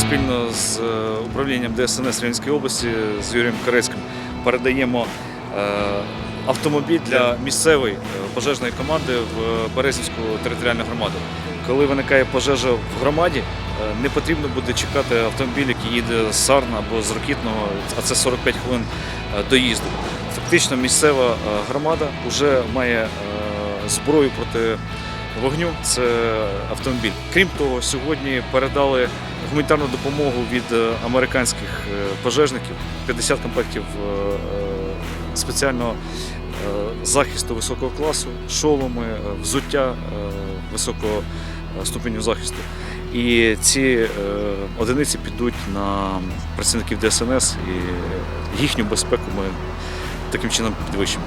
спільно з е, управлінням ДСНС Рівненської області з Юрієм Карецьким передаємо е, автомобіль для місцевої е, пожежної команди в Березівську територіальну громаду. Коли виникає пожежа в громаді, не потрібно буде чекати автомобіль, який їде з Сарна або з Рокітного, а це 45 хвилин доїзду. Фактично місцева громада вже має зброю проти вогню це автомобіль. Крім того, сьогодні передали гуманітарну допомогу від е, американських е, пожежників 50 комплектів е, спеціального захисту високого класу, шоломи, взуття високого ступеню захисту. І ці одиниці підуть на працівників ДСНС і їхню безпеку ми таким чином підвищимо.